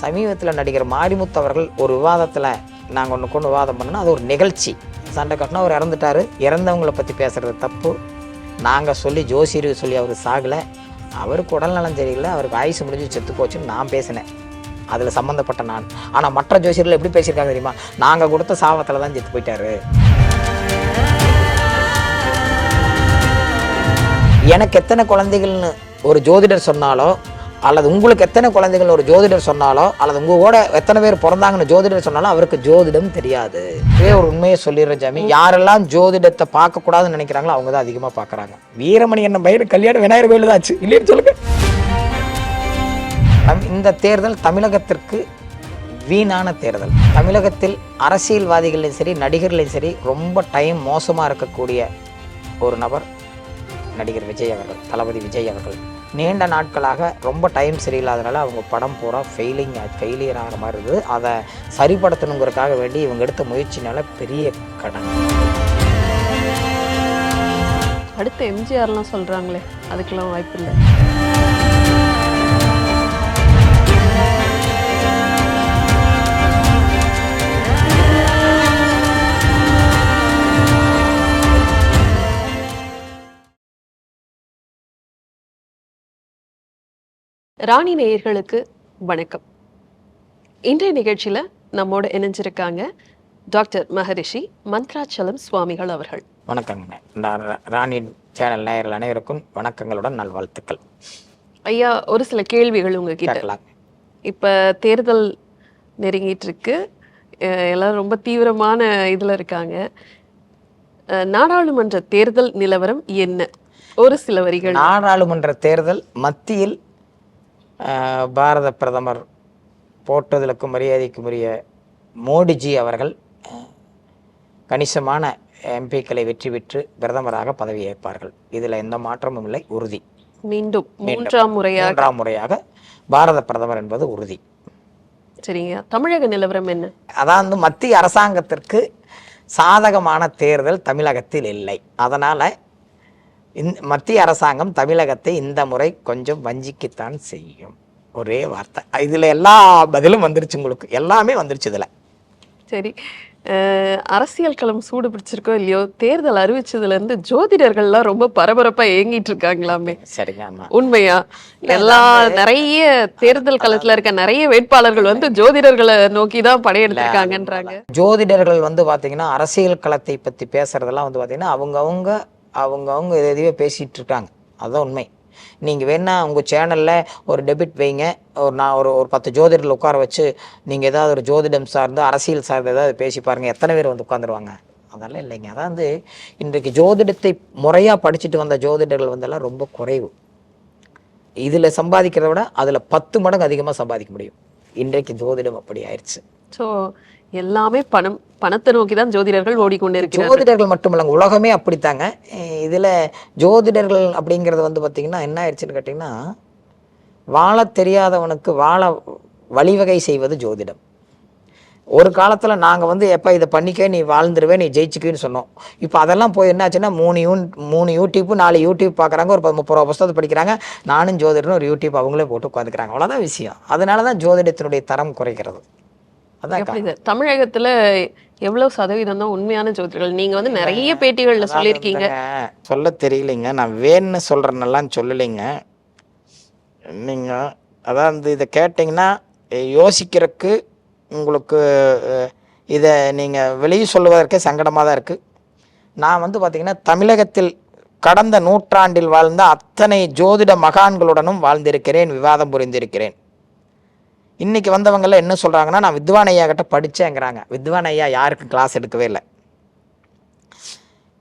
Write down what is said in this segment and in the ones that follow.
சமீபத்தில் நடிகர் மாரிமுத்து அவர்கள் ஒரு விவாதத்தில் நாங்கள் ஒன்று கொண்டு விவாதம் பண்ணோம் அது ஒரு நிகழ்ச்சி. சண்டை கட்டினா அவர் இறந்துட்டாரு. இறந்தவங்கள பற்றி பேசுகிறது தப்பு. நாங்கள் சொல்லி ஜோசியர் சொல்லி அவர் சாகலை. அவருக்கு உடல்நலம் சரியில்லை. அவருக்கு ஆயுசு முடிஞ்சு செத்து போச்சுன்னு நான் பேசினேன். அதில் சம்மந்தப்பட்ட நான். ஆனால் மற்ற ஜோசியர்கள் எப்படி பேசியிருக்காங்க தெரியுமா? நாங்கள் கொடுத்த சாபத்தில் தான் செத்து போயிட்டாரு. எனக்கு எத்தனை குழந்தைகள்னு ஒரு ஜோதிடர் சொன்னாலோ அல்லது உங்களுக்கு எத்தனை குழந்தைகள் ஒரு ஜோதிடர் சொன்னாலோ அல்லது உங்க கூட எத்தனை பேர் பிறந்தாங்கன்னு ஜோதிடர் சொன்னாலும் அவருக்கு ஜோதிடம் தெரியாது. இதே ஒரு உண்மையை சொல்லிடுறேன் ஜாமி. யாரெல்லாம் ஜோதிடத்தை பார்க்கக்கூடாதுன்னு நினைக்கிறாங்களோ அவங்க தான் அதிகமாக பார்க்குறாங்க. வீரமணி என்ன பயிர் கல்யாணம் விநாயகர் கோயில் தான் ஆச்சு. இல்லைன்னு சொல்லுங்க. இந்த தேர்தல் தமிழகத்திற்கு வீணான தேர்தல். தமிழகத்தில் அரசியல்வாதிகளையும் சரி நடிகர்களையும் சரி ரொம்ப டைம் மோசமாக இருக்கக்கூடிய ஒரு நபர் நடிகர் விஜய் அவர்கள் தளபதி விஜய் அவர்கள். நீண்ட நாட்களாக ரொம்ப டைம் சரியில்லாதனால அவங்க படம் பூரா ஃபெயிலிங் ஃபெயிலியர் ஆகிற மாதிரி இருந்தது. அதை சரிப்படுத்தணுங்கிறதுக்காக வேண்டி இவங்க எடுத்த முயற்சினால பெரிய கடன். அடுத்து எம்ஜிஆர்லாம் சொல்கிறாங்களே அதுக்கெல்லாம் வாய்ப்பு இல்லை ராணி நேயர்களுக்கு வணக்கம். இன்றைய நிகழ்ச்சியில நம்மோட இணைஞ்சிருக்காங்க டாக்டர் மகரிஷி மந்த்ராச்சலம் சுவாமிகள் அவர்கள். வணக்கங்க. நான் ராணி சேனல் நேயர்கள் அனைவருக்கும் வணக்கங்களுடன் நல்வாழ்த்துக்கள். ஐயா ஒரு சில கேள்விகள் உங்ககிட்ட. இப்ப தேர்தல் நெருங்கிட்டு இருக்கு எல்லாரும் ரொம்ப தீவிரமான இதுல இருக்காங்க. நாடாளுமன்ற தேர்தல் நிலவரம் என்ன? ஒரு சில வரிகள். நாடாளுமன்ற தேர்தல் மத்தியில் பாரத பிரதமர் போற்றுதலுக்கும் மரியாதைக்கும் உரிய மோடிஜி அவர்கள் கணிசமான எம்பிக்களை வெற்றி பெற்று பிரதமராக பதவியேற்பார்கள். இதில் எந்த மாற்றமும் இல்லை உறுதி. மீண்டும் மூன்றாம் முறையாக மூன்றாம் முறையாக பாரத பிரதமர் என்பது உறுதி. சரிங்க. தமிழக நிலவரம் என்ன? அதான் வந்து மத்திய அரசாங்கத்திற்கு சாதகமான தேர்தல் தமிழகத்தில் இல்லை. அதனால் இந்த மத்திய அரசாங்கம் தமிழகத்தை இந்த முறை கொஞ்சம் வஞ்சிக்கத்தான் செய்யும். ஒரே வார்த்தை. இதில் எல்லா பதிலும் வந்துருச்சு உங்களுக்கு. எல்லாமே வந்துருச்சு இதில். சரி. அரசியல் களம் சூடு பிடிச்சிருக்கோ இல்லையோ தேர்தல் அறிவிச்சதுல இருந்து ஜோதிடர்கள்லாம் ரொம்ப பரபரப்பா ஏங்கிட்டு இருக்காங்களாமே. சரிங்க உண்மையா? எல்லா நிறைய தேர்தல் களத்துல இருக்க நிறைய வேட்பாளர்கள் வந்து ஜோதிடர்களை நோக்கி தான் படையெடுத்திருக்காங்கன்றாங்க ஜோதிடர்கள் வந்து பார்த்தீங்கன்னா அரசியல் களத்தை பற்றி பேசுறதெல்லாம் வந்து பார்த்தீங்கன்னா அவங்கவுங்க அவங்கவுங்க எது எதையோ பேசிகிட்டு இருக்காங்க அதுதான் உண்மை. நீங்கள் வேணால் உங்கள் சேனலில் ஒரு டெபிட் வைங்க. ஒரு நான் ஒரு ஒரு பத்து ஜோதிடர்கள் உட்கார வச்சு நீங்கள் ஏதாவது ஒரு ஜோதிடம் சார்ந்து அரசியல் சார்ந்து ஏதாவது பேசி பாருங்கள் எத்தனை பேர் வந்து உட்காந்துருவாங்க? அதெல்லாம் இல்லைங்க. அதான் வந்து இன்றைக்கு ஜோதிடத்தை முறையாக படிச்சுட்டு வந்த ஜோதிடர்கள் வந்தெல்லாம் ரொம்ப குறைவு. இதில் சம்பாதிக்கிறத விட அதில் பத்து மடங்கு அதிகமாக சம்பாதிக்க முடியும். இன்றைக்கு ஜோதிடம் அப்படி ஆயிடுச்சு ஸோ எல்லாமே பணம் பணத்தை நோக்கி தான் ஜோதிடர்கள் ஓடிக்கொண்டிருக்கிறார் ஜோதிடர்கள் மட்டுமல்ல உலகமே அப்படித்தாங்க. இதில் ஜோதிடர்கள் அப்படிங்கிறது வந்து பார்த்திங்கன்னா என்ன ஆயிடுச்சுன்னு கேட்டிங்கன்னா வாழத் தெரியாதவனுக்கு வாழ வழிவகை செய்வது ஜோதிடம். ஒரு காலத்தில் நாங்கள் வந்து எப்போ இதை பண்ணிக்க நீ வாழ்ந்துருவே நீ ஜெயிச்சுக்குன்னு சொன்னோம். இப்போ அதெல்லாம் போய் என்னாச்சுன்னா மூணு யூன் மூணு யூடியூப் நாலு யூடியூப் பார்க்குறாங்க ஒரு ப- முப்பது ரூபா புஸ்தகத்தை படிக்கிறாங்க. நானும் ஜோதிடனும் ஒரு யூடியூப் அவங்களே போட்டு உட்காந்துக்கிறாங்க அவ்வளோதான் விஷயம். அதனால தான் ஜோதிடத்தினுடைய தரம் குறைக்கிறது அதான் தமிழகத்துல எவ்வளவு சதவீதம் தான் உண்மையான ஜோதிடர்கள்? நீங்க வந்து நிறைய பேட்டிகள்ல சொல்லியிருக்கீங்க. சொல்ல தெரியலைங்க. நான் வேணும்னு சொல்கிறேன்னெல்லாம் சொல்லலைங்க. நீங்கள் அதாவது இதை கேட்டிங்கன்னா யோசிக்கிறதுக்கு உங்களுக்கு இதை நீங்கள் வெளியே சொல்லுவதற்கே சங்கடமாக தான் இருக்குது நான் வந்து பார்த்திங்கன்னா தமிழகத்தில் கடந்த நூற்றாண்டில் வாழ்ந்த அத்தனை ஜோதிட மகான்களுடனும் வாழ்ந்திருக்கிறேன் விவாதம் புரிந்திருக்கிறேன். இன்றைக்கி வந்தவங்கெல்லாம் என்ன சொல்கிறாங்கன்னா நான் வித்வான் ஐயா கிட்ட படித்தேங்கிறாங்க வித்வான் ஐயா யாருக்கும் கிளாஸ் எடுக்கவே இல்லை.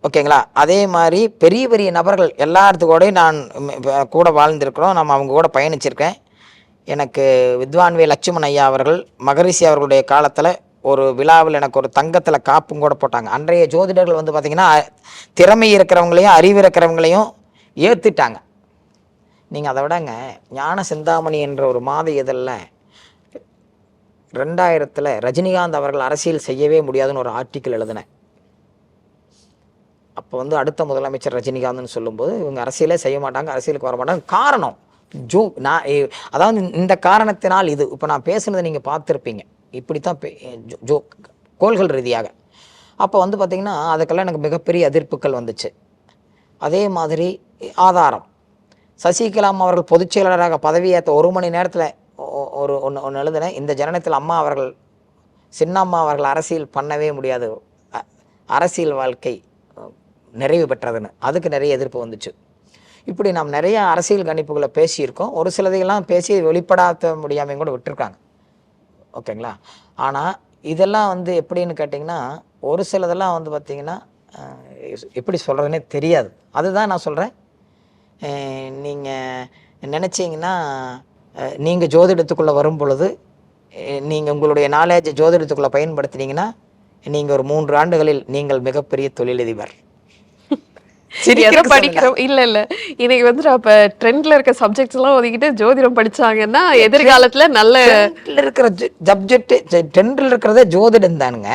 ஓகேங்களா அதே மாதிரி பெரிய பெரிய நபர்கள் எல்லாத்துக்கூடையும் நான் கூட வாழ்ந்திருக்கிறோம். நம்ம அவங்க கூட பயணிச்சிருக்கேன். எனக்கு வித்வான்வே லட்சுமண் ஐயா அவர்கள் மகரிஷி அவர்களுடைய காலத்தில் ஒரு விழாவில் எனக்கு ஒரு தங்கத்தில் காப்பும் கூட போட்டாங்க. அன்றைய ஜோதிடர்கள் வந்து பார்த்திங்கன்னா திறமை இருக்கிறவங்களையும் அறிவு இருக்கிறவங்களையும் ஏற்றுட்டாங்க நீங்கள் அதை விடங்க ஞான சிந்தாமணி என்ற ஒரு மாத இதழில் ரெண்டாயிரத்தில் ரஜினிகாந்த் அவர்கள் அரசியல் செய்யவே முடியாதுன்னு ஒரு ஆர்டிக்கிள் எழுதினேன். அப்போ வந்து அடுத்த முதலமைச்சர் ரஜினிகாந்த்னு சொல்லும்போது இவங்க அரசியலே செய்ய மாட்டாங்க அரசியலுக்கு வர மாட்டாங்க. காரணம் ஜோ நான் அதாவது இந்த காரணத்தினால் இது. இப்போ நான் பேசுனதை நீங்கள் பார்த்துருப்பீங்க. இப்படி தான் ஜோ ஜோ கோள்கள் ரீதியாக. அப்போ வந்து பார்த்திங்கன்னா அதுக்கெல்லாம் எனக்கு மிகப்பெரிய எதிர்ப்புகள் வந்துச்சு. அதே மாதிரி ஆதாரம். சசிகலாம் அவர்கள் பொதுச்செயலாளராக பதவியேற்ற ஒரு மணி நேரத்தில் ஒரு ஒன்று ஒன்று எழுதினேன். இந்த ஜனனத்தில் அம்மா அவர்கள் சின்னம்மா அவர்கள் அரசியல் பண்ணவே முடியாது. அ- அரசியல் வாழ்க்கை நிறைவு பெற்றதுன்னு. அதுக்கு நிறைய எதிர்ப்பு வந்துச்சு. இப்படி நாம் நிறைய அரசியல் கணிப்புகளை பேசியிருக்கோம். ஒரு சிலதையெல்லாம் பேசி வெளிப்படாத முடியாமல் கூட விட்டுருக்காங்க. ஓகேங்களா? ஆனால் இதெல்லாம் வந்து எப்படின்னு கேட்டிங்கன்னா ஒரு சிலதெல்லாம் வந்து பார்த்திங்கன்னா எப்படி சொல்கிறதுனே தெரியாது. அதுதான் நான் சொல்கிறேன் நீங்கள் நினச்சிங்கன்னா நீங்கள் ஜோதிடத்துக்குள்ளே வரும் பொழுது நீங்கள் உங்களுடைய நாலேஜ் ஜோதிடத்துக்குள்ளே பயன்படுத்தினீங்கன்னா நீங்கள் ஒரு மூன்று ஆண்டுகளில் நீங்கள் மிகப்பெரிய தொழிலதிபர். படிக்கிறோம் இல்ல இல்ல. இன்னைக்கு வந்து அப்ப ட்ரெண்ட்ல இருக்க சப்ஜெக்ட்ஸ் எல்லாம் ஒதுக்கிட்டு ஜோதிடம் படிச்சாங்கன்னா எதிர்காலத்துல நல்ல இருக்கிற சப்ஜெக்ட் ட்ரெண்டில் இருக்கிறதே ஜோதிடம் தானுங்க.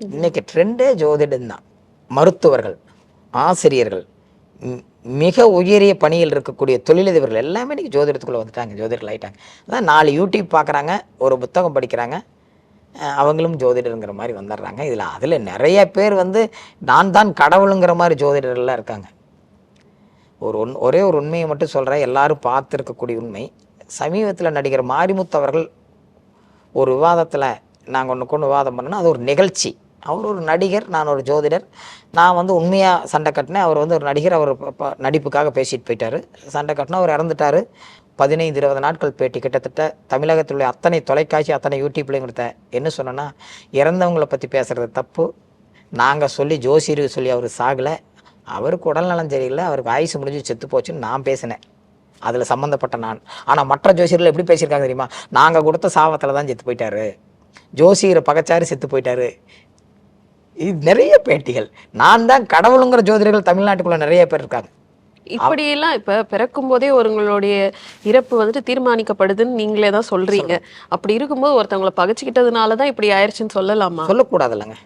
இன்னைக்கு ட்ரெண்டே ஜோதிடம் தான். மருத்துவர்கள் ஆசிரியர்கள் மிக உயரிய பணியில் இருக்கக்கூடிய தொழிலதிபர்கள் எல்லாமே இன்றைக்கி ஜோதிடத்துக்குள்ளே வந்துட்டாங்க ஜோதிடர்கள் ஆகிட்டாங்க அதான் நாலு யூடியூப் பார்க்குறாங்க ஒரு புத்தகம் படிக்கிறாங்க அவங்களும் ஜோதிடருங்கிற மாதிரி வந்துடுறாங்க இதில் அதில் நிறைய பேர் வந்து நான் தான் கடவுளுங்கிற மாதிரி ஜோதிடர்கள்லாம் இருக்காங்க. ஒரு ஒன் ஒரே ஒரு உண்மையை மட்டும் சொல்கிறேன் எல்லாரும் பார்த்துருக்கக்கூடிய உண்மை. சமீபத்தில் நடிகர் மாரிமுத்து அவர்கள் ஒரு விவாதத்தில் நாங்கள் ஒன்று கொண்டு விவாதம் பண்ணோன்னா அது ஒரு நிகழ்ச்சி. அவர் ஒரு நடிகர் நான் ஒரு ஜோதிடர். நான் வந்து உண்மையாக சண்டை கட்டினேன். அவர் வந்து ஒரு நடிகர் அவர் நடிப்புக்காக பேசிட்டு போயிட்டார். சண்டை கட்டினா அவர் இறந்துட்டார். பதினைந்து இருபது நாட்கள் பேட்டி. கிட்டத்தட்ட தமிழகத்தில் உள்ள அத்தனை தொலைக்காட்சி அத்தனை யூடியூப்லையும் கொடுத்தேன் என்ன சொன்னேன்னா இறந்தவங்களை பற்றி பேசுகிறது தப்பு. நாங்கள் சொல்லி ஜோசியர் சொல்லி அவர் சாகலை. அவருக்கு உடல்நலம் சரியில்லை. அவருக்கு ஆயுசு முடிஞ்சு செத்து போச்சுன்னு நான் பேசினேன். அதில் சம்மந்தப்பட்ட நான். ஆனால் மற்ற ஜோசியர்கள் எப்படி பேசியிருக்காங்க தெரியுமா? நாங்கள் கொடுத்த சாபத்தில் தான் செத்து போயிட்டாரு. ஜோசியரை பகச்சாரு செத்து போயிட்டாரு. இது நிறைய பேட்டிகள். நான் தான் கடவுளுங்கிற ஜோதிடர்கள் தமிழ்நாட்டுக்குள்ள நிறைய பேர் இருக்காங்க. இப்படி எல்லாம் இப்ப பிறக்கும் போதே ஒருங்களுடைய இறப்பு வந்துட்டு தீர்மானிக்கப்படுதுன்னு நீங்களே தான் சொல்றீங்க. அப்படி இருக்கும்போது ஒருத்தவங்களை பகைச்சிக்கிட்டதுனால தான் இப்படி ஆயிடுச்சுன்னு சொல்லலாமா? சொல்லக்கூடாது இல்லைங்க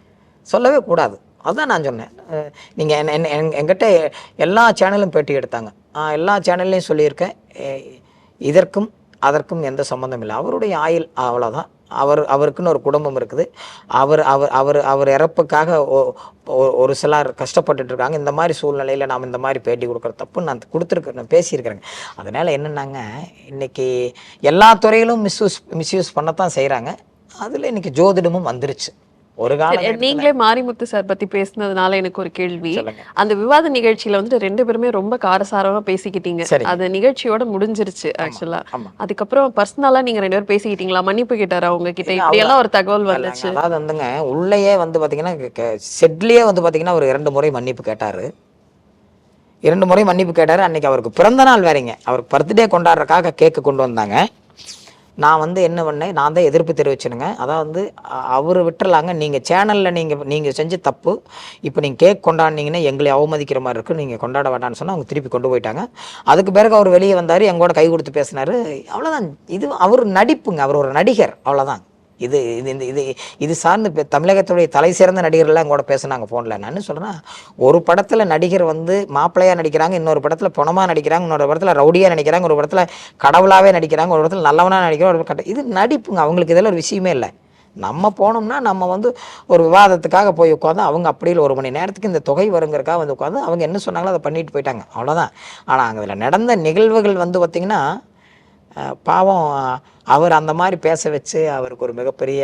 சொல்லவே கூடாது. அதுதான் நான் சொன்னேன். அஹ் நீங்க என்ன எங்கிட்ட எல்லா சேனலும் பேட்டி எடுத்தாங்க. எல்லா சேனல்லையும் சொல்லியிருக்கேன். இதற்கும் அதற்கும் எந்த சம்மந்தம் இல்லை. அவருடைய ஆயுள் அவ்வளோதான் அவர் அவருக்குன்னு ஒரு குடும்பம் இருக்குது. அவர் அவர் அவர் அவர் இறப்புக்காக ஒரு சிலர் கஷ்டப்பட்டுட்டு இருக்காங்க இந்த மாதிரி சூழ்நிலையில் நாம் இந்த மாதிரி பேட்டி கொடுக்குற தப்பு நான் கொடுத்துருக்கேன் நான் பேசியிருக்கிறேங்க. அதனால் என்னென்னாங்க இன்றைக்கி எல்லா துறையிலும் மிஸ்யூஸ் மிஸ்யூஸ் பண்ணத்தான் செய்கிறாங்க அதில் இன்னைக்கு ஜோதிடமும் வந்துருச்சு. ஒரு காலம் நீங்களே மாரிமுத்து சார் பத்தி பேசுனதுனால எனக்கு ஒரு கேள்வி. அந்த விவாத நிகழ்ச்சியில வந்து ரெண்டு பேருமே ரொம்ப காரசாரமா பேசிக்கிட்டீங்க. சரி. அந்த நிகழ்ச்சியோட முடிஞ்சிருச்சு ஆக்சுவலா அதுக்கப்புறம் பர்சனலா நீங்க ரெண்டு பேரும் பேசிக்கிட்டீங்களா? மன்னிப்பு கேட்டாரா உங்ககிட்ட? இல்ல, இப்படி எல்லாம் ஒரு தகவல் வந்துச்சு. அதாவது வந்துங்க உள்ளேயே வந்து பார்த்தீங்கன்னா செட்லேயே வந்து பார்த்தீங்கன்னா ஒரு இரண்டு முறை மன்னிப்பு கேட்டார். இரண்டு முறை மன்னிப்பு கேட்டார். அன்னைக்கு அவருக்கு பிறந்த நாள் வேறங்க. அவருக்கு பர்த்டே கொண்டாடுறதுக்காக கேக்கு கொண்டு வந்தாங்க. நான் வந்து என்ன பண்ணேன் நான் தான் எதிர்ப்பு தெரிவிச்சிருங்க. அதாவது அவர் விட்டுறலாங்க. நீங்கள் சேனலில் நீங்கள் நீங்கள் செஞ்ச தப்பு இப்போ நீங்கள் கேக் கொண்டாடினீங்கன்னா எங்களை அவமதிக்கிற மாதிரி இருக்குது நீங்கள் கொண்டாட வேண்டாம்னு சொன்னால் அவங்க திருப்பி கொண்டு போயிட்டாங்க. அதுக்கு பிறகு அவர் வெளியே வந்தார் எங்கூட கை கொடுத்து பேசினார். அவ்வளோதான் இது அவர் நடிப்புங்க. அவர் ஒரு நடிகர். அவ்வளோதான் இது இது இந்த இது இது சார்ந்து தமிழகத்துடைய தலை சிறந்த நடிகர்கள்லாம் கூட பேசுனாங்க ஃபோனில் நான் என்ன சொல்கிறேன் ஒரு படத்தில் நடிகர் வந்து மாப்பிள்ளையாக நடிக்கிறாங்க இன்னொரு படத்தில் பணமாக நடிக்கிறாங்க இன்னொரு படத்தில் ரவுடியாக நடிக்கிறாங்க ஒரு படத்தில் கடவுளாகவே நடிக்கிறாங்க ஒரு படத்தில் நல்லவனாக நடிக்கிறாங்க ஒரு கட்ட இது நடிப்புங்க. அவங்களுக்கு இதெல்லாம் ஒரு விஷயமே இல்லை. நம்ம போனோம்னா நம்ம வந்து ஒரு விவாதத்துக்காக போய் உட்காந்து அவங்க அப்படியே ஒரு மணி நேரத்துக்கு இந்த தொகை வருங்கிறக்காக வந்து உட்காந்து அவங்க என்ன சொன்னாங்களோ அதை பண்ணிட்டு போயிட்டாங்க. அவ்வளோதான் ஆனால் அங்கே அதில் நடந்த நிகழ்வுகள் வந்து பார்த்திங்கன்னா பாவம் அவர் அந்த மாதிரி பேச வச்சு அவருக்கு ஒரு மிகப்பெரிய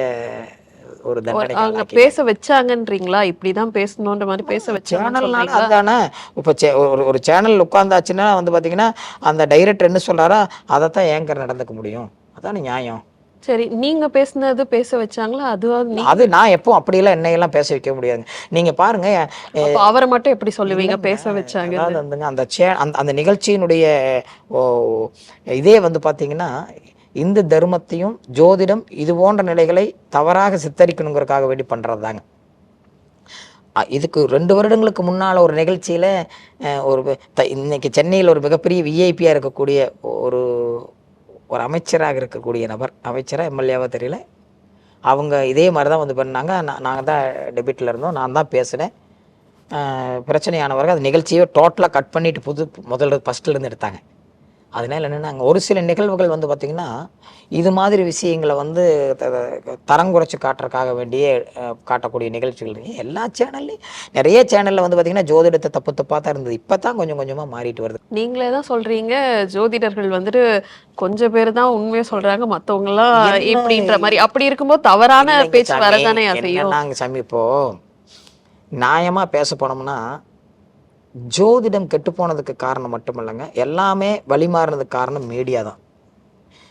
ஒரு தண்டனை அவங்க பேச வச்சாங்கன்றீங்களா? இப்படிதான் பேசணுன்ற மாதிரி பேச சேனல்னால அதானே. இப்போ ஒரு ஒரு சேனல் உட்காந்தாச்சுன்னா வந்து பார்த்தீங்கன்னா அந்த டைரக்டர் என்ன சொல்றாரோ அதை தான் ஏங்கர் நடந்துக்க முடியும். அதானே நியாயம். சரி நீங்க பேசுனது பேச வச்சாங்களா? அதுவாது நீ அது நான் எப்போ அப்படியெல்லாம் என்னையெல்லாம் பேச வைக்க முடியாதுங்க நீங்க பாருங்க அவரை மட்டும் எப்படி சொல்லுவீங்க? பேச வச்சாங்க. வந்துங்க அந்த சே அந்த அந்த நிகழ்ச்சியினுடைய இதே வந்து பார்த்தீங்கன்னா இந்து தர்மத்தையும் ஜோதிடம் இது போன்ற நிலைகளை தவறாக சித்தரிக்கணுங்கிறதுக்காக வேண்டி பண்ணுறது தாங்க இதுக்கு ரெண்டு வருடங்களுக்கு முன்னால் ஒரு நிகழ்ச்சியில் ஒரு இன்னைக்கு சென்னையில் ஒரு மிகப்பெரிய விஐபியாக இருக்கக்கூடிய ஒரு ஒரு அமைச்சராக இருக்கக்கூடிய நபர் அமைச்சராக எம்எல்ஏவாக தெரியல. அவங்க இதே மாதிரி தான் வந்து பண்ணாங்க. நாங்கள் தான் டெபிட்டில் இருந்தோம். நான் தான் பேசினேன். பிரச்சனையானவர்கள் அந்த நிகழ்ச்சியை டோட்டலாக கட் பண்ணிவிட்டு புது முதல்ல ஃபஸ்ட்டில் இருந்து எடுத்தாங்க. அதனால என்னென்னா ஒரு சில நிகழ்வுகள் வந்து பார்த்திங்கன்னா இது மாதிரி விஷயங்களை வந்து தரம் குறைச்சி காட்டுறதுக்காக வேண்டியே காட்டக்கூடிய நிகழ்ச்சிகள். எல்லா சேனல்லையும் நிறைய சேனலில் வந்து பார்த்திங்கன்னா ஜோதிடத்தை தப்பு தப்பாக தான் இருந்தது. இப்போ தான் கொஞ்சம் கொஞ்சமாக மாறிட்டு வருது. நீங்களே தான் சொல்றீங்க ஜோதிடர்கள் வந்துட்டு கொஞ்சம் பேர் தான் உண்மையை சொல்றாங்க மத்தவங்க எல்லாம் என்ன- இப்படின்ற மாதிரி. அப்படி இருக்கும்போது தவறான பேச்சு வரதானே செய்யும் என்னன்னாங்க சாமி இப்போ நியாயமா பேச போனோம்னா ஜோதிடம் கெட்டு போனதுக்கு காரணம் மட்டும் இல்லைங்க எல்லாமே வழிமாறினதுக்கு காரணம் மீடியா தான்.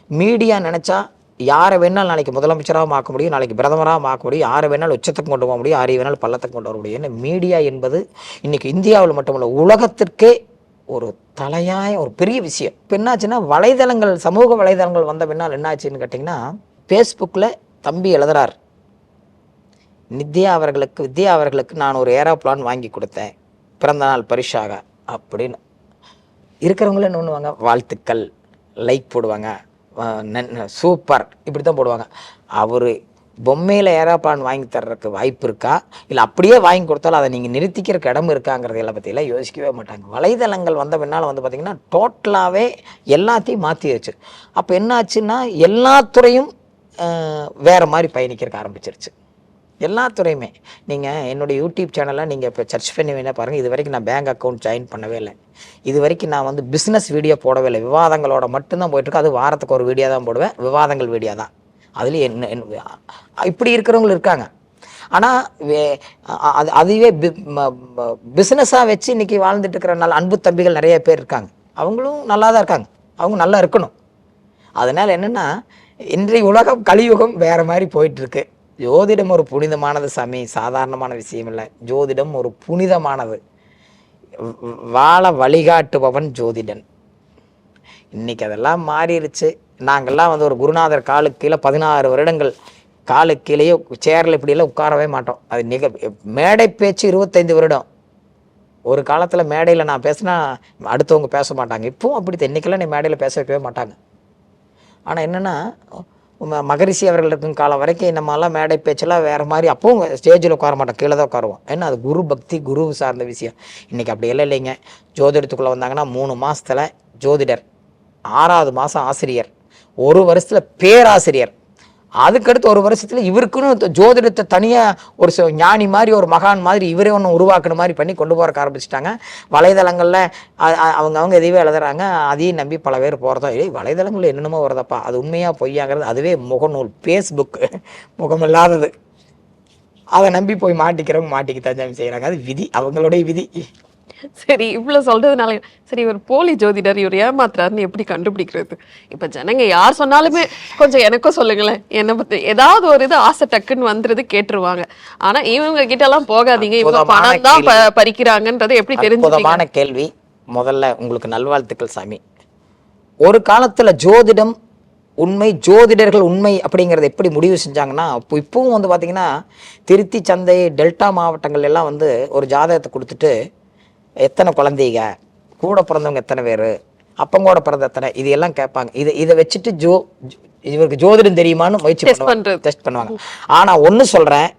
மீடியா நினச்சா யாரை வேணாலும் நாளைக்கு முதலமைச்சராகவும் ஆக்க முடியும் நாளைக்கு பிரதமராகவும் ஆக்க முடியும் யாரை வேணாலும் உச்சத்துக்கு கொண்டு போக முடியும் யாரை வேணாலும் பள்ளத்துக்கு கொண்டு வர முடியும் ஏன்னா மீடியா என்பது இன்றைக்கி இந்தியாவில் மட்டுமல்ல உலகத்திற்கே ஒரு தலையாய ஒரு பெரிய விஷயம். இப்போ என்னாச்சுன்னா வலைதளங்கள் சமூக வலைதளங்கள் வந்த பின்னால் என்னாச்சுன்னு கேட்டிங்கன்னா ஃபேஸ்புக்கில் தம்பி எழுதுறார் நித்யா அவர்களுக்கு வித்யா அவர்களுக்கு நான் ஒரு ஏரோப்ளான் வாங்கி கொடுத்தேன். பிறந்தநாள் பரிசாக அப்படின்னு இருக்கிறவங்களும் என்ன பண்ணுவாங்க? வாழ்த்துக்கள் லைக் போடுவாங்க. நன்- சூப்பர் இப்படி தான் போடுவாங்க. அவர் பொம்மையில் ஏரோப்ளான் வாங்கி தர்றதுக்கு வாய்ப்பு இருக்கா? இல்லை அப்படியே வாங்கி கொடுத்தாலும் அதை நீங்கள் நிறுத்திக்கிறதுக்கு இடம் இருக்காங்கிறதையெல்லாம் பற்றியெல்லாம் யோசிக்கவே மாட்டாங்க. வலைதளங்கள் வந்த பின்னால் வந்து பார்த்திங்கன்னா டோட்டலாகவே எல்லாத்தையும் மாற்றியாச்சு அப்போ என்ன ஆச்சுன்னா எல்லா துறையும் வேறு மாதிரி பயணிக்கிறதுக்கு ஆரம்பிச்சிருச்சு. எல்லா துறையுமே நீங்கள் என்னுடைய யூடியூப் சேனலை நீங்கள் இப்போ சர்ச் பண்ணி வேணால் பாருங்கள் இது வரைக்கும் நான் பேங்க் அக்கௌண்ட் ஜாயின் பண்ணவே இல்லை. இது வரைக்கும் நான் வந்து பிஸ்னஸ் வீடியோ போடவே இல்லை. விவாதங்களோட மட்டும்தான் போயிட்டுருக்கு. அது வாரத்துக்கு ஒரு வீடியோ தான் போடுவேன். விவாதங்கள் வீடியோ தான். அதுலேயும் என்ன இப்படி இருக்கிறவங்களும் இருக்காங்க. ஆனால் அது அதுவே பிஸ்னஸாக வச்சு இன்றைக்கி வாழ்ந்துட்டு இருக்கிற நல்ல அன்பு தம்பிகள் நிறைய பேர் இருக்காங்க. அவங்களும் நல்லா தான் இருக்காங்க. அவங்க நல்லா இருக்கணும். அதனால் என்னென்னா இன்றைய உலகம் கலியுகம் வேறு மாதிரி போயிட்டுருக்கு. ஜோதிடம் ஒரு புனிதமானது சாமி சாதாரணமான விஷயம் இல்லை ஜோதிடம் ஒரு புனிதமானது. வாழ வழிகாட்டுபவன் ஜோதிடன். இன்னைக்கு அதெல்லாம் மாறிடுச்சு நாங்கள்லாம் வந்து ஒரு குருநாதர் காலுக்கு கீழே பதினாறு வருடங்கள் காலுக்கு கீழேயே சேரில் இப்படியெல்லாம் உட்காரவே மாட்டோம். அது நிக மேடை பேச்சு இருபத்தைந்து வருடம். ஒரு காலத்தில் மேடையில் நான் பேசினா அடுத்தவங்க பேச மாட்டாங்க. இப்போவும் அப்படி தான். இன்னைக்கெல்லாம் நீ மேடையில் பேச வைக்கவே மாட்டாங்க. ஆனால் என்னென்னா மகரிஷி அவர்கள் இருக்கும் காலம் வரைக்கும் நம்மலாம் மேடை பேச்செல்லாம் வேறு மாதிரி அப்பவும் ஸ்டேஜில் உட்கார மாட்டோம். கீழே தான் உட்காருவோம். ஏன்னா அது குரு பக்தி குரு சார்ந்த விஷயம். இன்றைக்கி அப்படி எல்லாம் இல்லைங்க. ஜோதிடத்துக்குள்ளே வந்தாங்கன்னா மூணு மாதத்தில் ஜோதிடர் ஆறாவது மாதம் ஆசிரியர் ஒரு வருஷத்தில் பேராசிரியர். அதுக்கடுத்து ஒரு வருஷத்தில் இவருக்குன்னு ஜோதிடத்தை தனியாக ஒரு ஞானி மாதிரி ஒரு மகான் மாதிரி இவரே ஒன்று உருவாக்குன மாதிரி பண்ணி கொண்டு போகிறக்க ஆரம்பிச்சிட்டாங்க. வலைதளங்களில் அவங்க அவங்க எதையவே எழுதுறாங்க. அதையும் நம்பி பல பேர் போகிறதோ ஏய் வலைதளங்களில் என்னென்னமோ வருதப்பா அது உண்மையாக பொய்யாங்கிறது அதுவே முகநூல் ஃபேஸ்புக் முகமில்லாதது. அதை நம்பி போய் மாட்டிக்கிறவங்க மாட்டிக்கத்தான் சாமி செய்கிறாங்க அது விதி அவங்களுடைய விதி. சரி இவ்வளவு சொல்றதுனால சரி இவர் போலி ஜோதிடர் இவர் ஏமாத்துறாருன்னு எப்படி கண்டுபிடிக்கிறது? இப்ப ஜனங்க யார் சொன்னாலுமே கொஞ்சம் எனக்கும் சொல்லுங்களேன். என்ன பத்தி ஏதாவது ஒரு இது ஆசை டக்குன்னு வந்துருது கேட்டுருவாங்க. ஆனா இவங்க கிட்ட எல்லாம் போகாதீங்க. இவங்க பணம் தான் ப- பறிக்கிறாங்கன்றதை எப்படி அற்புதமான கேள்வி. முதல்ல உங்களுக்கு நல்வாழ்த்துக்கள் சாமி. ஒரு காலத்துல ஜோதிடம் உண்மை ஜோதிடர்கள் உண்மை அப்படிங்கிறத எப்படி முடிவு செஞ்சாங்கன்னா இப்போ இப்பவும் வந்து பார்த்தீங்கன்னா திருச்சி சந்தை டெல்டா மாவட்டங்கள் எல்லாம் வந்து ஒரு ஜாதகத்தை கொடுத்துட்டு எத்தனை குழந்தைங்க கூட பிறந்தவங்க எத்தனை பேர்? அப்பங்கூட பிறந்த எத்தனை? இது எல்லாம் கேட்பாங்க. இதை இதை வச்சுட்டு ஜோ இவருக்கு ஜோதிடம் தெரியுமான்னு முயற்சி பண்ணுவாங்க. டெஸ்ட் பண்ணுவாங்க. ஆனா ஒன்று சொல்றேன்.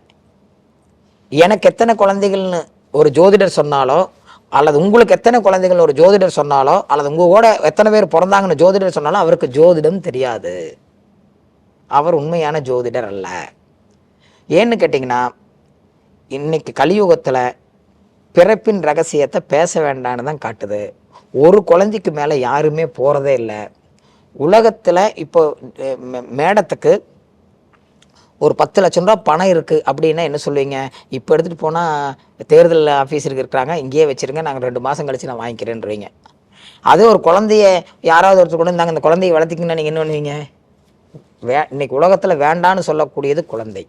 எனக்கு எத்தனை குழந்தைகள்னு ஒரு ஜோதிடர் சொன்னாலோ அல்லது உங்களுக்கு எத்தனை குழந்தைகள் ஒரு ஜோதிடர் சொன்னாலோ அல்லது உங்க கூட எத்தனை பேர் பிறந்தாங்கன்னு ஜோதிடர் சொன்னாலும் அவருக்கு ஜோதிடம் தெரியாது. அவர் உண்மையான ஜோதிடர் அல்ல. ஏன்னு கேட்டிங்கன்னா இன்னைக்கு கலியுகத்தில் பிறப்பின் ரகசியத்தை பேச வேண்டான்னு தான் காட்டுது. ஒரு குழந்தைக்கு மேலே யாருமே போகிறதே இல்லை. உலகத்தில் இப்போ மே- மேடத்துக்கு ஒரு பத்து லட்சம் ரூபா பணம் இருக்குது அப்படின்னா என்ன சொல்லுவீங்க? இப்போ எடுத்துகிட்டு போனால் தேர்தல் ஆஃபீஸருக்கு இருக்கிறாங்க. இங்கேயே வச்சுருங்க நாங்கள் ரெண்டு மாதம் கழிச்சு நான் வாங்கிக்கிறேன்றீங்க. அதே ஒரு குழந்தைய யாராவது ஒருத்தர் கொண்டு வந்தாங்க அந்த குழந்தைய வளர்த்திங்கன்னா நீங்கள் என்ன பண்ணுவீங்க? வே இன்னைக்கு உலகத்தில் வேண்டான்னு சொல்லக்கூடியது குழந்தை.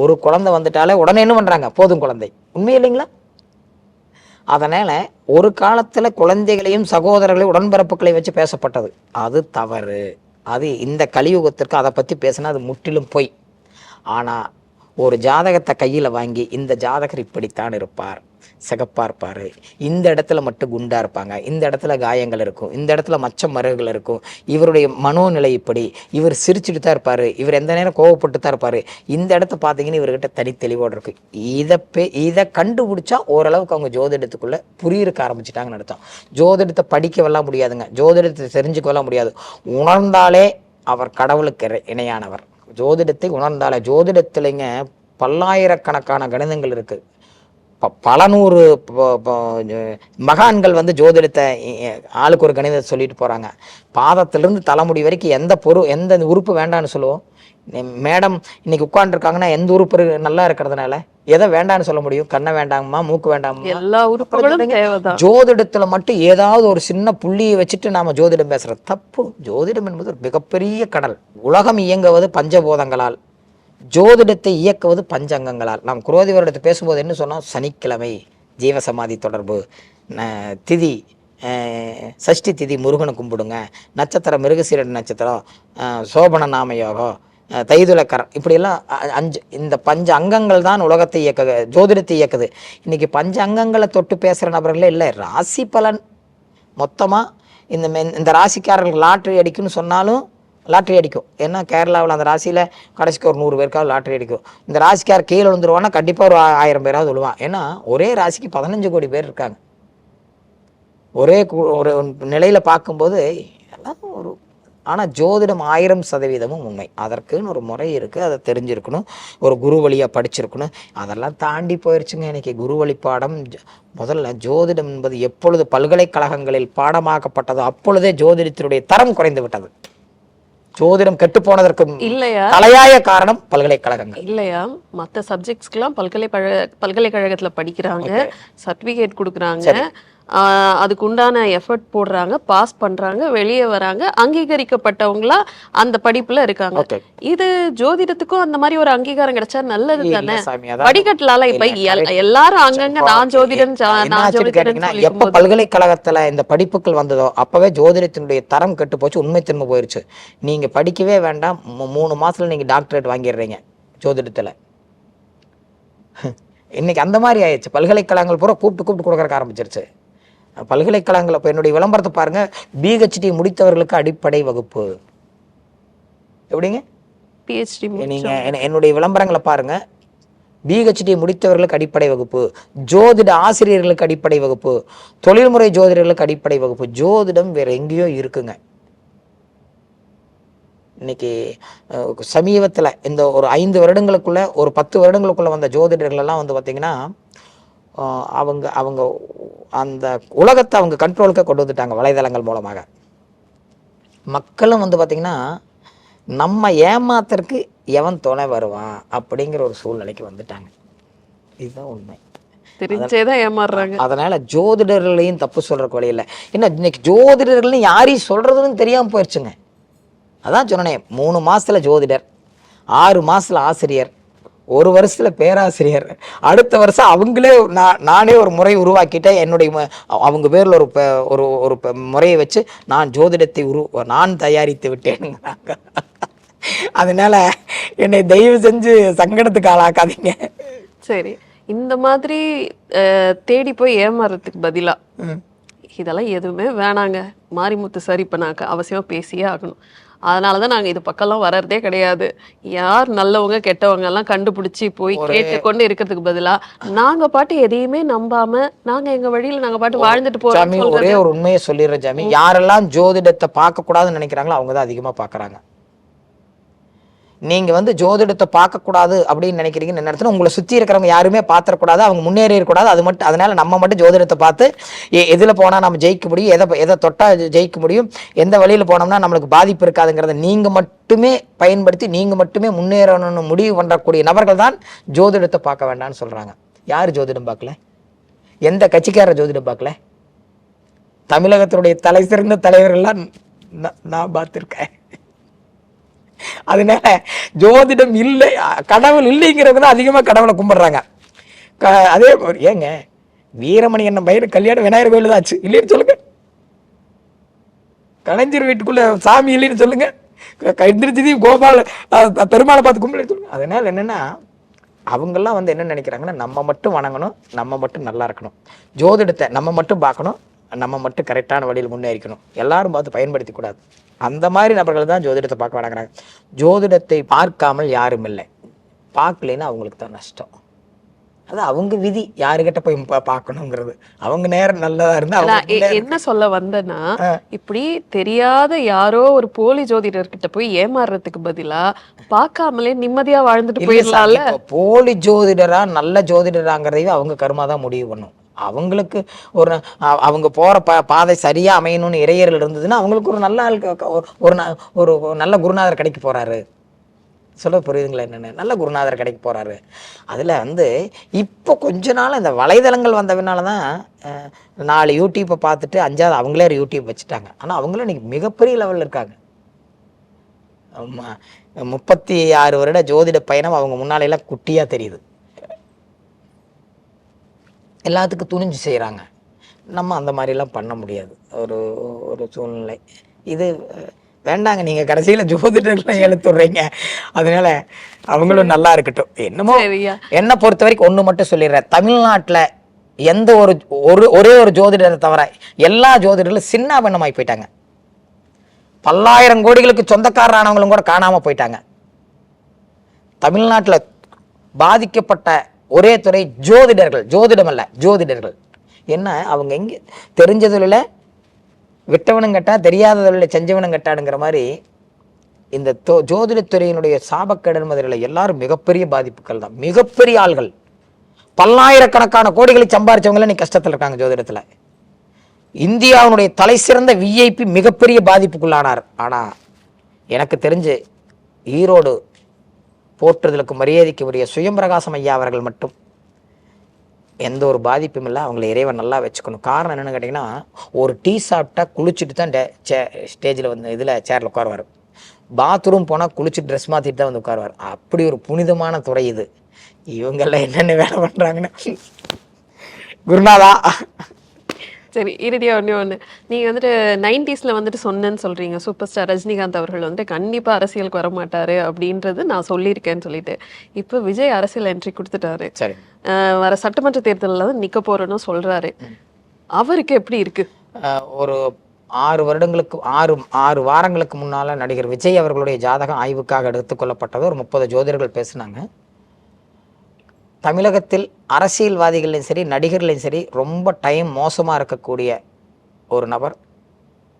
ஒரு குழந்தை வந்துட்டாலே உடனே என்ன பண்ணுறாங்க போதும் குழந்தை. உண்மை இல்லைங்களா? அதனால் ஒரு காலத்தில் குழந்தைகளையும் சகோதரர்களையும் உடன்பிறப்புகளை வச்சு பேசப்பட்டது. அது தவறு. அது இந்த கலியுகத்திற்கு அதை பற்றி பேசினா அது முற்றிலும் பொய். ஆனால் ஒரு ஜாதகத்தை கையில் வாங்கி இந்த ஜாதகர் இப்படித்தான் இருப்பார். சிகப்பாக இருப்பார். இந்த இடத்துல மட்டும் குண்டாக இருப்பாங்க. இந்த இடத்துல காயங்கள் இருக்கும். இந்த இடத்துல மச்ச மருகுகள் இருக்கும். இவருடைய மனோநிலை இப்படி. இவர் சிரிச்சுட்டு தான் இருப்பார். இவர் எந்த நேரம் கோவப்பட்டு தான் இருப்பார். இந்த இடத்த பார்த்தீங்கன்னா இவர்கிட்ட தனி தெளிவோடு இருக்கும் இதை பே இதை கண்டுபிடிச்சா ஓரளவுக்கு அவங்க ஜோதிடத்துக்குள்ளே புரியிருக்க ஆரம்பிச்சிட்டாங்கன்னு அர்த்தம். ஜோதிடத்தை படிக்கவெல்லாம் முடியாதுங்க. ஜோதிடத்தை தெரிஞ்சுக்கவெல்லாம் முடியாது. உணர்ந்தாலே அவர் கடவுளுக்கு இணையானவர். ஜோதிடத்தை உணர்ந்தாலே ஜோதிடத்துலைங்க பல்லாயிரக்கணக்கான கணிதங்கள் இருக்குது ப- பல நூறு மகான்கள் வந்து ஜோதிடத்தை ஆளுக்கு ஒரு கணிதத்தை சொல்லிட்டு போறாங்க. பாதத்திலிருந்து தலைமுடி வரைக்கும் எந்த பொரு எந்த உறுப்பு வேண்டாம்னு சொல்லுவோம். மேடம் இன்னைக்கு உட்காந்துருக்காங்கன்னா எந்த உறுப்பு நல்லா இருக்கிறதுனால எதை வேண்டாம்னு சொல்ல முடியும்? கண்ணை வேண்டாமா? மூக்கு வேண்டாமா? எல்லா உறுப்புகளும் ஜோதிடத்துல மட்டும் ஏதாவது ஒரு சின்ன புள்ளியை வச்சுட்டு நாம ஜோதிடம் பேசுறது தப்பு. ஜோதிடம் என்பது ஒரு மிகப்பெரிய கடல். உலகம் இயங்குவது பஞ்சபூதங்களால். ஜோதிடத்தை இயக்குவது பஞ்சங்கங்களால். நாம் குரோதி வருடத்தை பேசும்போது என்ன சொன்னோம்? சனிக்கிழமை ஜீவசமாதி தொடர்பு. திதி சஷ்டி திதி முருகனை கும்பிடுங்க. நட்சத்திரம் மிருகசீரன் நட்சத்திரம் சோபன நாம யோகம் தைதுலக்கரம் இப்படியெல்லாம் அ- அஞ்சு இந்த பஞ்ச அங்கங்கள் தான் உலகத்தை இயக்க ஜோதிடத்தை இயக்குது. இன்றைக்கி பஞ்ச அங்கங்களை தொட்டு பேசுகிற நபர்களே இல்லை. ராசி பலன் மொத்தமாக இந்த மெ- இந்த ராசிக்காரர்கள் லாட்ரி அடிக்குன்னு சொன்னாலும் லாட்ரி அடிக்கும். ஏன்னா கேரளாவில் அந்த ராசியில் கடைசிக்கு ஒரு நூறு பேருக்காவது லாட்ரி அடிக்கும். இந்த ராசிக்கார் கீழே விழுந்துருவான்னா கண்டிப்பாக ஒரு ஆயிரம் பேராவது விழுவான். ஏன்னா ஒரே ராசிக்கு பதினஞ்சு கோடி பேர் இருக்காங்க. ஒரே கு- ஒரு நிலையில் பார்க்கும்போது எல்லாம் ஒரு ஆனால் ஜோதிடம் ஆயிரம் சதவீதமும் உண்மை. அதற்குன்னு ஒரு முறை இருக்குது அதை தெரிஞ்சிருக்கணும். ஒரு குரு வழியாக படிச்சிருக்கணும். அதெல்லாம் தாண்டி போயிடுச்சுங்க இன்னைக்கு குரு வழி பாடம் ஜ- முதல்ல ஜோதிடம் என்பது எப்பொழுது பல்கலைக்கழகங்களில் பாடமாக்கப்பட்டதோ அப்பொழுதே ஜோதிடத்தினுடைய தரம் குறைந்து விட்டது. ஜோதிடம் கெட்டு போனதற்கு இல்லையா? தலையாய காரணம் பல்கலைக்கழகங்கள். இல்லையா? மத்த சப்ஜெக்ட்ஸ்க்குலாம் பல்கலைக்கழக பல்கலைக்கழகத்துல படிக்கிறாங்க. சர்டிபிகேட் கொடுக்குறாங்க. அதுக்கு உண்டான எஃபர்ட் போடுறாங்க பாஸ் பண்றாங்க வெளியே வராங்க அங்கீகரிக்கப்பட்டவங்களா அந்த படிப்புல இருக்காங்க. இது ஜோதிடத்துக்கும் அந்த மாதிரி ஒரு அங்கீகாரம் கிடைச்சா நல்லது தானே? படிக்கட்டலால இப்ப. எல்லாரும் அங்கங்க நான் ஜோதிடன் ஜா- என்ன நான் ஜோதிடன் எப்ப பல்கலைக்கழகத்துல இந்த படிப்புகள் வந்ததோ அப்பவே ஜோதிடத்தினுடைய தரம் கெட்டு போச்சு உண்மைத்தன்மை போயிருச்சு. நீங்க படிக்கவே வேண்டாம் மூணு மாசத்துல நீங்க டாக்டரேட் வாங்கிடுறீங்க ஜோதிடத்துல. இன்னைக்கு அந்த மாதிரி ஆயிடுச்சு பல்கலைக்கழகங்கள் பூரா கூப்பிட்டு கூப்பிட்டு கொடுக்கறக்க ஆரம்பிச்சிருச்சு. பல்கலைக்கழகங்கள் இப்போ என்னுடைய விளம்பரத்தை பாருங்க. பிஹெச்டி முடித்தவர்களுக்கு அடிப்படை வகுப்பு. எப்படிங்க? பிஹெச்டி நீங்க என்ன- என்னுடைய விளம்பரங்களை பாருங்க. பிஹெச்டி முடித்தவர்களுக்கு அடிப்படை வகுப்பு. ஜோதிட ஆசிரியர்களுக்கு அடிப்படை வகுப்பு. தொழில்முறை ஜோதிடர்களுக்கு அடிப்படை வகுப்பு. ஜோதிடம் வேற எங்கேயோ இருக்குங்க. இன்னைக்கு சமீபத்துல இந்த ஒரு ஐந்து வருடங்களுக்குள்ள ஒரு பத்து வருடங்களுக்குள்ள வந்த ஜோதிடர்கள் எல்லாம் வந்து பார்த்தீங்கன்னா அவங்க அவங்க அந்த உலகத்தை அவங்க கண்ட்ரோலுக்கு கொண்டு வந்துட்டாங்க வலைதளங்கள் மூலமாக. மக்களும் வந்து பார்த்தீங்கன்னா நம்ம ஏமாத்துறதுக்கு எவன் துணை வருவான் அப்படிங்கிற ஒரு சூழ்நிலைக்கு வந்துட்டாங்க. இதுதான் உண்மை. தெரிஞ்சேதான் ஏமாறுறாங்க. அதனால ஜோதிடர்களையும் தப்பு சொல்றதுக்கு வழி இல்லை. என்ன இன்னைக்கு ஜோதிடர்கள்னு யாரையும் சொல்றதுன்னு தெரியாம போயிடுச்சுங்க அதான் சொன்னேன் மூணு மாசத்துல ஜோதிடர் ஆறு மாசத்துல ஆசிரியர் ஒரு வருஷத்துல பேராசிரியர். அடுத்த வருஷம் அவங்களே நான் நானே ஒரு முறை உருவாக்கிட்டேன். என்னுடைய அவங்க பேர்ல ஒரு ஒரு ஒரு முறையை வச்சு நான் ஜோதிடத்தை உரு நான் தயாரித்து விட்டேனுங்கிறாங்க அதனால என்னை தயவு செஞ்சு சங்கடத்துக்கு ஆளாக்காதீங்க. சரி. இந்த மாதிரி தேடி போய் ஏமாறதுக்கு பதிலா இதெல்லாம் எதுவுமே வேணாங்க. மாரிமுத்து சார் இப்போ நான் அவசியமா பேசியே ஆகணும். அதனால தான் நாங்கள் இது பக்கம்லாம் வர்றதே கிடையாது. யார் நல்லவங்க கெட்டவங்க எல்லாம் கண்டுபிடிச்சி போய் கேட்டுக்கொண்டு இருக்கிறதுக்கு பதிலா நாங்க பாட்டு எதையுமே நம்பாம நாங்க எங்க வழியில நாங்க பாட்டு வாழ்ந்துட்டு சாமி ஒரே ஒரு உண்மையை சொல்லிடுறேன் சாமி யாரெல்லாம் ஜோதிடத்தை பார்க்க கூடாதுன்னு நினைக்கிறாங்களோ அவங்க தான் அதிகமா பார்க்கறாங்க. நீங்கள் வந்து ஜோதிடத்தை பார்க்கக்கூடாது அப்படின்னு நினைக்கிறீங்கன்னு என்ன உங்களை சுற்றி இருக்கிறவங்க யாருமே பார்த்துடக்கூடாது அவங்க முன்னேறி அது மட்டும் அதனால் நம்ம மட்டும் ஜோதிடத்தை பார்த்து எ- போனால் நம்ம ஜெயிக்க முடியும் எதை எதை தொட்டால் ஜெயிக்க முடியும் எந்த வழியில் போனோம்னா நம்மளுக்கு பாதிப்பு இருக்காதுங்கிறத நீங்கள் மட்டுமே பயன்படுத்தி நீங்கள் மட்டுமே முன்னேறணும்னு முடிவு பண்ணக்கூடிய நபர்கள் தான் ஜோதிடத்தை பார்க்க வேண்டாம்னு சொல்கிறாங்க யார் ஜோதிடம் பார்க்கல? எந்த கட்சிக்காரர் ஜோதிடம் பார்க்கல? தமிழகத்தினுடைய தலை சிறந்த தலைவர்கள்லாம் நான் பார்த்துருக்கேன். அதனால ஜோதிடம் இல்லை கடவுள் இல்லைங்கிறவங்க தான் அதிகமாக கடவுளை கும்பிடுறாங்க. க அதே ஏங்க வீரமணி என்ன பையன் கல்யாணம் விநாயகர் கோயில் தான் ஆச்சு. இல்லைன்னு சொல்லுங்க. கலைஞர் வீட்டுக்குள்ள சாமி இல்லைன்னு சொல்லுங்க. க- க- கோபால் பெருமாளை பார்த்து கும்பிடு சொல்லுங்க. அதனால என்னன்னா அவங்கெல்லாம் வந்து என்ன நினைக்கிறாங்கன்னா நம்ம மட்டும் வணங்கணும் நம்ம மட்டும் நல்லா இருக்கணும். ஜோதிடத்தை நம்ம மட்டும் பார்க்கணும் நம்ம மட்டும் கரெக்டான வழியில் முன்னேறிக்கணும். எல்லாரும் பார்த்து பயன்படுத்தி கூடாது அந்த மாதிரி நபர்கள் தான் ஜோதிடத்தை பார்க்க வணங்குறாங்க ஜோதிடத்தை பார்க்காமல் யாரும் இல்லை. பார்க்கலைன்னா அவங்களுக்கு தான் நஷ்டம். அது அவங்க விதி. யாருக்கிட்ட போய் பார்க்கணுங்கிறது. அவங்க நேரம் நல்லதா இருந்தா என்ன சொல்ல வந்தேன்னா. இப்படி தெரியாத யாரோ ஒரு போலி ஜோதிடர்கிட்ட போய் ஏமாறுறதுக்கு பதிலா பார்க்காமலே நிம்மதியா வாழ்ந்துட்டு போயிடலாம்ல? போலி ஜோதிடரா நல்ல ஜோதிடராங்கிறதையும் அவங்க கருமா தான் முடிவு பண்ணும். அவங்களுக்கு ஒரு அவங்க போகிற பா பாதை சரியாக அமையணும்னு இறையர்கள் இருந்ததுன்னா அவங்களுக்கு ஒரு நல்ல ஆள் ஒரு- ஒரு ந- ஒரு நல்ல குருநாதர் கிடைக்க போகிறாரு சொல்ல புரியுதுங்களா என்னென்னு? நல்ல குருநாதர் கிடைக்க போகிறாரு அதில் வந்து இப்போ கொஞ்ச நாள் இந்த வலைதளங்கள் வந்ததுனால தான் நாலு யூடியூப்பை பார்த்துட்டு அஞ்சாவது அவங்களே ஒரு யூடியூப் வச்சுட்டாங்க. ஆனால் அவங்களும் இன்னைக்கு மிகப்பெரிய லெவலில் இருக்காங்க. முப்பத்தி ஆறு வருட ஜோதிட பயணம் அவங்க முன்னாலையெல்லாம் குட்டியாக தெரியுது. எல்லாத்துக்கும் துணிஞ்சு செய்கிறாங்க நம்ம அந்த மாதிரிலாம் பண்ண முடியாது. ஒரு ஒரு சூழ்நிலை. இது வேண்டாங்க நீங்கள் கடைசியில் ஜோதிடர்லாம் எழுத்துடுறீங்க அதனால அவங்களும் நல்லா இருக்கட்டும். என்னமோ என்னை பொறுத்த வரைக்கும் ஒன்று மட்டும் சொல்லிடுறேன். தமிழ்நாட்டில் எந்த ஒரு ஒரு ஒரே ஒரு ஜோதிடரை தவிர எல்லா ஜோதிடர்களும் சின்ன பின்னமாகி போயிட்டாங்க. பல்லாயிரம் கோடிகளுக்கு சொந்தக்காரரானவங்களும் கூட காணாமல் போயிட்டாங்க. தமிழ்நாட்டில் பாதிக்கப்பட்ட ஒரே துறை ஜோதிடர்கள் ஜோதிடம் அல்ல ஜோதிடர்கள். என்ன அவங்க எங்கே தெரிஞ்சதில் விட்டவனும் கட்டா தெரியாத செஞ்சவனும் கட்டாடுங்கிற மாதிரி இந்த தோ ஜோதிடத்துறையினுடைய சாபக்கடன் முதலில் எல்லாரும் மிகப்பெரிய பாதிப்புகள் தான். மிகப்பெரிய ஆள்கள். பல்லாயிரக்கணக்கான கோடிகளை சம்பாரிச்சவங்கள நீ கஷ்டத்தில் இருக்காங்க ஜோதிடத்தில். இந்தியாவினுடைய தலை சிறந்த விஐபி மிகப்பெரிய பாதிப்புக்குள்ளானார். ஆனால் எனக்கு தெரிஞ்சு ஈரோடு போற்றுதலுக்கு மரியாதைக்கு உரிய சுயம்பிரகாசம் ஐயா அவர்கள் மட்டும். எந்த ஒரு பாதிப்பும் இல்லை. அவங்கள இறைவன் நல்லா வச்சுக்கணும். காரணம் என்னென்னு கேட்டிங்கன்னா ஒரு டீ சாப்பிட்டா குளிச்சுட்டு தான் டே ஸ்டேஜில் வந்து இதில் சேரில் உட்காருவார். பாத்ரூம் போனால் குளிச்சு ட்ரெஸ் மாற்றிட்டு தான் வந்து உட்காருவார். அப்படி ஒரு புனிதமான துறை இது. இவங்கெல்லாம் என்னென்ன வேலை பண்ணுறாங்கன்னு குருநாதா. சரி இறுதியா ஒண்ணு ஒண்ணு. நீங்க வந்துட்டு நைன்டிஸ்ல வந்துட்டு சொன்னேன்னு சொல்றீங்க. சூப்பர் ஸ்டார் ரஜினிகாந்த் அவர்கள் வந்துட்டு கண்டிப்பா அரசியலுக்கு வர மாட்டாரு அப்படின்றது நான் சொல்லியிருக்கேன்னு சொல்லிட்டு. இப்போ விஜய் அரசியல் என்ட்ரி கொடுத்துட்டாரு. சரி. வர சட்டமன்ற தேர்தலில் தான் நிக்க போறேன்னு சொல்றாரு. அவருக்கு எப்படி இருக்கு? அஹ் ஒரு ஆறு வருடங்களுக்கு ஆறு ஆறு வாரங்களுக்கு முன்னால் நடிகர் விஜய் அவர்களுடைய ஜாதகம் ஆய்வுக்காக எடுத்துக்கொள்ளப்பட்டது ஒரு முப்பது ஜோதிடர்கள் பேசினாங்க. தமிழகத்தில் அரசியல்வாதிகளையும் சரி நடிகர்களையும் சரி ரொம்ப டைம் மோசமாக இருக்கக்கூடிய ஒரு நபர்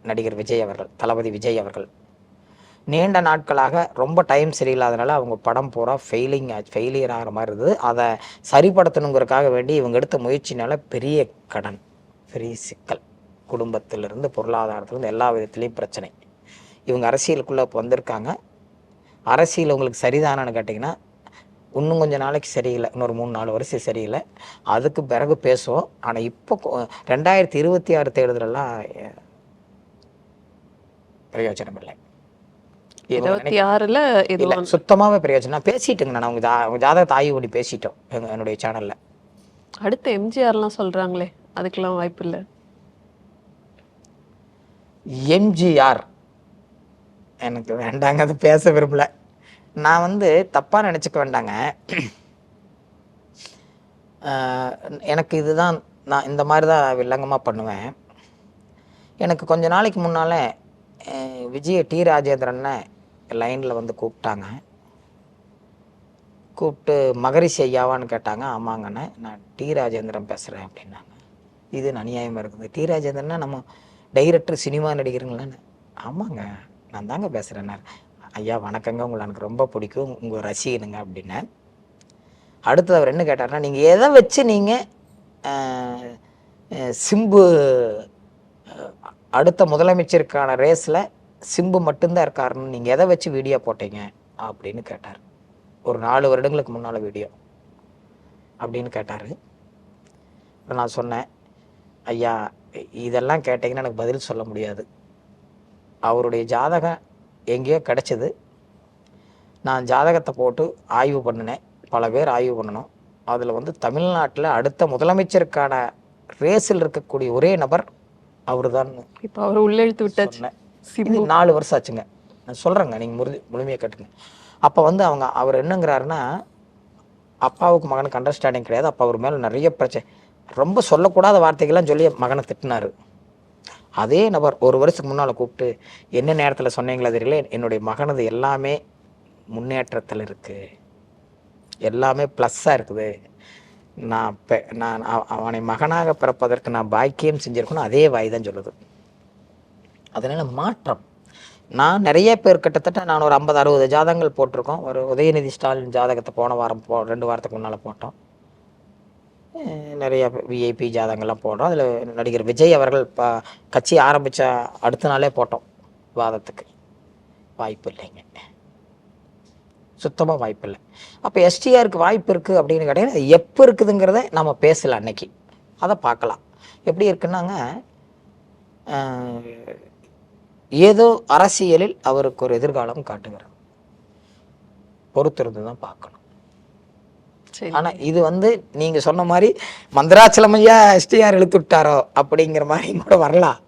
நடிகர் விஜய் அவர்கள் தளபதி விஜய் அவர்கள். நீண்ட நாட்களாக ரொம்ப டைம் சரியில்லாதனால அவங்க படம் பூரா ஃபெயிலிங் ஃபெயிலியர் ஆகிற மாதிரி இருந்தது. அதை சரிப்படுத்தணுங்கிறதுக்காக வேண்டி இவங்க எடுத்த முயற்சினால பெரிய கடன் பெரிய சிக்கல். குடும்பத்திலிருந்து பொருளாதாரத்திலிருந்து எல்லா விதத்துலேயும் பிரச்சனை. இவங்க அரசியலுக்குள்ளே வந்திருக்காங்க. அரசியல் உங்களுக்கு சரிதானான்னு கேட்டிங்கன்னா இன்னும் கொஞ்ச நாளைக்கு சரியில்லை. இன்னொரு மூணு நாலு வருஷம் சரியில்லை. அதுக்கு பிறகு பேசுவோம். ஆனால் இப்போ ரெண்டாயிரத்தி இருபத்தி ஆறு தேர்தலெல்லாம் பிரயோஜனம் இல்லை. இருபத்தி ஆறுல இல்லை சுத்தமாகவே பிரயோஜனம் பேசிட்டுங்க நான் உங்க ஜா உங்க ஜாதகத்தை ஆய்வு பண்ணி பேசிட்டோம். எங்க என்னுடைய சேனலில் அடுத்த எம்ஜிஆர்லாம் சொல்றாங்களே அதுக்கெல்லாம் வாய்ப்பு இல்லை. எம்ஜிஆர். எனக்கு வேண்டாங்க அது பேச விரும்பல. நான் வந்து தப்பாக நினச்சிக்க வேண்டாங்க. எனக்கு இதுதான் நான் இந்த மாதிரி தான் வில்லங்கமாக பண்ணுவேன். எனக்கு கொஞ்ச நாளைக்கு முன்னால் விஜய டி ராஜேந்திரனை லைனில் வந்து கூப்பிட்டாங்க. கூப்பிட்டு மகரிஷி ஐயாவான்னு கேட்டாங்க. ஆமாங்கண்ணே நான் டி ராஜேந்திரன் பேசுகிறேன் அப்படின்னாங்க. இது அநியாயமாக இருக்குது. டி ராஜேந்திரன்னா நம்ம டைரக்டர் சினிமா நடிகருங்களான்னு. ஆமாங்க நான் தாங்க பேசுகிறேன்னாரு ஐயா வணக்கங்க. உங்களை எனக்கு ரொம்ப பிடிக்கும். உங்கள் ரசிகனுங்க அப்படின்னேன் அடுத்தது அவர் என்ன கேட்டார்னா நீங்கள் எதை வச்சு நீங்கள் சிம்பு அடுத்த முதலமைச்சருக்கான ரேஸில் சிம்பு மட்டும்தான் இருக்காருன்னு நீங்கள் எதை வச்சு வீடியோ போட்டீங்க? அப்படின்னு கேட்டார். ஒரு நாலு வருடங்களுக்கு முன்னால் வீடியோ அப்படின்னு கேட்டார். நான் சொன்னேன் ஐயா இதெல்லாம் கேட்டிங்கன்னா எனக்கு பதில் சொல்ல முடியாது. அவருடைய ஜாதகம் எங்கேயோ கிடச்சிது. நான் ஜாதகத்தை போட்டு ஆய்வு பண்ணினேன். பல பேர் ஆய்வு பண்ணணும். அதில் வந்து தமிழ்நாட்டில் அடுத்த முதலமைச்சருக்கான ரேஸில் இருக்கக்கூடிய ஒரே நபர் அவர் தான் இப்போ அவர் உள்ளெழுத்து விட்டாச்சு. நாலு வருஷம் ஆச்சுங்க. நான் சொல்கிறேங்க நீங்கள் முழு முழுமையாக கேட்டுங்க. அப்போ வந்து அவங்க அவர் என்னங்கிறாருன்னா அப்பாவுக்கு மகனுக்கு அண்டர்ஸ்டாண்டிங் கிடையாது. அப்பா அவர் மேலே நிறைய பிரச்சனை ரொம்ப சொல்லக்கூடாத வார்த்தைகள்லாம் சொல்லி மகனை திட்டினாரு. அதே நபர் ஒரு வருஷத்துக்கு முன்னால் கூப்பிட்டு என்ன நேரத்தில் சொன்னீங்களா தெரியல? என்னுடைய மகனது எல்லாமே முன்னேற்றத்தில் இருக்குது எல்லாமே ப்ளஸ்ஸாக இருக்குது. நான் பெ நான் அவனை மகனாக பிறப்பதற்கு நான் பாக்கியம் செஞ்சுருக்கணும். அதே வாய் தான் சொல்லுது. அதனால் மாற்றம். நான் நிறைய பேர் கிட்டத்தட்ட நான் ஒரு ஐம்பது அறுபது ஜாதகங்கள் போட்டிருக்கோம். ஒரு உதயநிதி ஸ்டாலின் ஜாதகத்தை போன வாரம் போ ரெண்டு வாரத்துக்கு முன்னால் போட்டோம். நிறைய விஐபி ஜாதகங்கள்லாம் போடுறோம். அதில் நடிகர் விஜய் அவர்கள் ப கட்சி ஆரம்பித்த அடுத்த நாளே போட்டோம். வாதத்துக்கு. வாய்ப்பு இல்லைங்க சுத்தமாக வாய்ப்பு இல்லை அப்போ எஸ்டிஆருக்கு வாய்ப்பு இருக்குது அப்படின்னு கேட்டீங்கன்னா எப்போ இருக்குதுங்கிறத நம்ம பேசலாம் அன்னைக்கு. அதை பார்க்கலாம். எப்படி இருக்குன்னாங்க ஏதோ அரசியலில் அவருக்கு ஒரு எதிர்காலம் காட்டுகிறார் பொறுத்திருந்து தான் பார்க்கணும். சரி. ஆனா இது வந்து நீங்க சொன்ன மாதிரி மந்திராச்சலமையா எஸ்டிஆர் இழுத்து விட்டாரோ அப்படிங்கிற மாதிரி கூட வரலாம்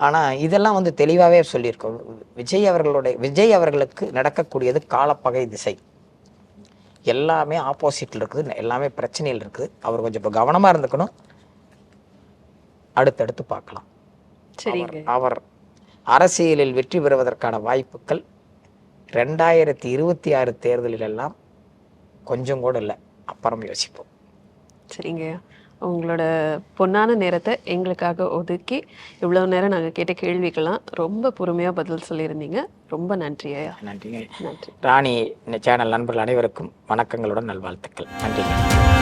ஆனா இதெல்லாம் வந்து தெளிவாவே சொல்லியிருக்கோம். விஜய் அவர்களுடைய விஜய் அவர்களுக்கு நடக்கக்கூடியது காலப்பகை திசை. எல்லாமே ஆப்போசிட்ல இருக்குது. எல்லாமே பிரச்சனையில் இருக்குது. அவர் கொஞ்சம் இப்போ கவனமா இருந்துக்கணும். அடுத்தடுத்து பார்க்கலாம். அவர் அரசியலில் வெற்றி பெறுவதற்கான வாய்ப்புகள் ரெண்டாயிரத்தி இருபத்தி ஆறு தேர்தலில் எல்லாம் கொஞ்சம் கூட இல்லை. அப்புறம் யோசிப்போம். சரிங்க. உங்களோட பொன்னான நேரத்தை எங்களுக்காக ஒதுக்கி இவ்வளோ நேரம் நாங்கள் கேட்ட கேள்விக்கெல்லாம் ரொம்ப பொறுமையாக பதில் சொல்லியிருந்தீங்க. ரொம்ப நன்றி ஐயா. நன்றிங்க. நன்றி. ராணி இந்த சேனல் நண்பர்கள் அனைவருக்கும் வணக்கங்களுடன் நல்வாழ்த்துக்கள். நன்றிங்க.